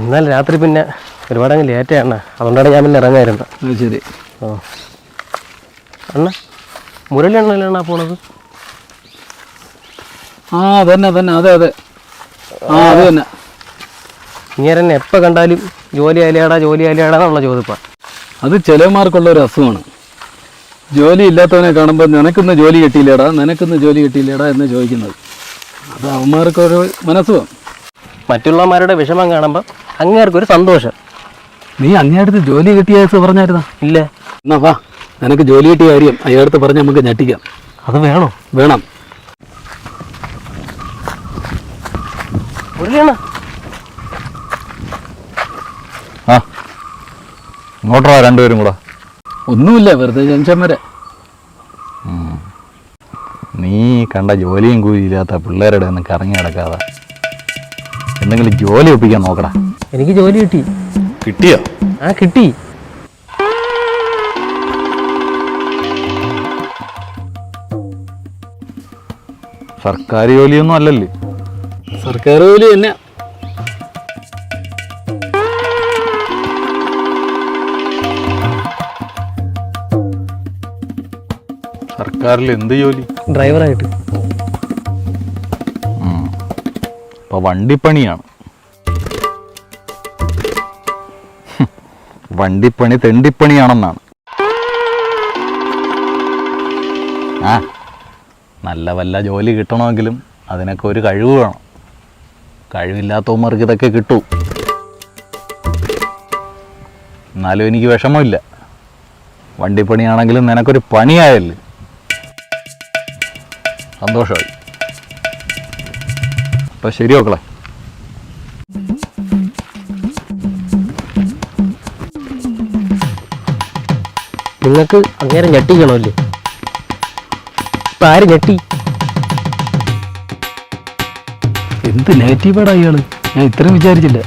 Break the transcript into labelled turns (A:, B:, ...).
A: ഇന്നലെ രാത്രി പിന്നെ ഒരുപാട് അങ്ങ് ലേറ്റ് ആണ് അതുകൊണ്ടാണ് ഞാൻ പിന്നെ ഇറങ്ങായിരുന്നത്
B: ശരി.
A: ഓ. അണ്ണ മുരളി അണ്ണല്ലാണ് പോണത്?
B: ആ തന്നെ തന്നെ അതെ അതെ. ആ അത് തന്നെ.
A: ഇങ്ങനെ തന്നെ എപ്പോൾ കണ്ടാലും ജോലി അലിയാടാ ജോലി അലിയാടാ എന്നുള്ള ചോദിപ്പാണ്
B: അത് ചിലമാർക്കുള്ള ഒരു അസുഖമാണ്. ജോലി ഇല്ലാത്തവനെ കാണുമ്പോൾ നിനക്കൊന്ന് ജോലി കിട്ടിയില്ലേടാ നിനക്കൊന്ന് ജോലി കിട്ടിയില്ലേടാ എന്ന് ചോദിക്കുന്നത്. അത് അവന്മാർക്കൊരു മനസ്സുമാണ്
A: മറ്റുള്ളവന്മാരുടെ വിഷമം കാണുമ്പോൾ അങ്ങേർക്കൊരു സന്തോഷം.
B: നീ അങ്ങേടുത്ത് ജോലി കിട്ടിയ കേസ് പറഞ്ഞായിരുന്നാ?
A: ഇല്ല.
B: എന്നാ വാ നിനക്ക് ജോലി കിട്ടിയ കാര്യം അയാടുത്ത് പറഞ്ഞ് നമുക്ക് ഞെട്ടിക്കാം.
A: അത് വേണോ?
B: വേണം.
A: മുരളിയണ്ണ.
C: ആ ഇങ്ങോട്ടാ രണ്ടുപേരും കൂടെ.
B: ഒന്നുമില്ല വെറുതെ ജനിച്ചന്മാരെ വരെ
C: നീ കണ്ട ജോലിയും കൂലിയില്ലാത്ത പിള്ളേരുടെ ഒന്നും കറങ്ങി നടക്കാതെ എന്തെങ്കിലും ജോലി ഒപ്പിക്കാൻ നോക്കടാ.
A: എനിക്ക് ജോലി കിട്ടി.
C: കിട്ടിയോ?
A: ആ കിട്ടി.
C: സർക്കാർ ജോലിയൊന്നും അല്ലല്ലേ?
B: സർക്കാർ ജോലി തന്നെ.
C: സർക്കാരിൽ എന്ത് ജോലി?
A: ഡ്രൈവറായിട്ട്.
C: ഇപ്പൊ വണ്ടിപ്പണിയാണ്. വണ്ടിപ്പണി തെണ്ടിപ്പണിയാണെന്നാണ്. ആ നല്ല വല്ല ജോലി കിട്ടണമെങ്കിലും അതിനൊക്കെ ഒരു കഴിവ് വേണം. കഴിവില്ലാത്തവന്മാർക്ക് ഇതൊക്കെ കിട്ടൂ. എന്നാലും എനിക്ക് വിഷമമില്ല. വണ്ടിപ്പണിയാണെങ്കിലും നിനക്കൊരു പണിയായല്ലേ. സന്തോഷമായി. അപ്പം ശരി മക്കളെ.
A: നിങ്ങൾക്ക് അങ്ങനെ ഞെട്ടിക്കണമല്ലേ ഇപ്പൊ ആര് ഞെട്ടി?
B: എന്ത് നെഗറ്റീവാടാ ഇയാൾ? ഞാൻ ഇത്രയും വിചാരിച്ചില്ല.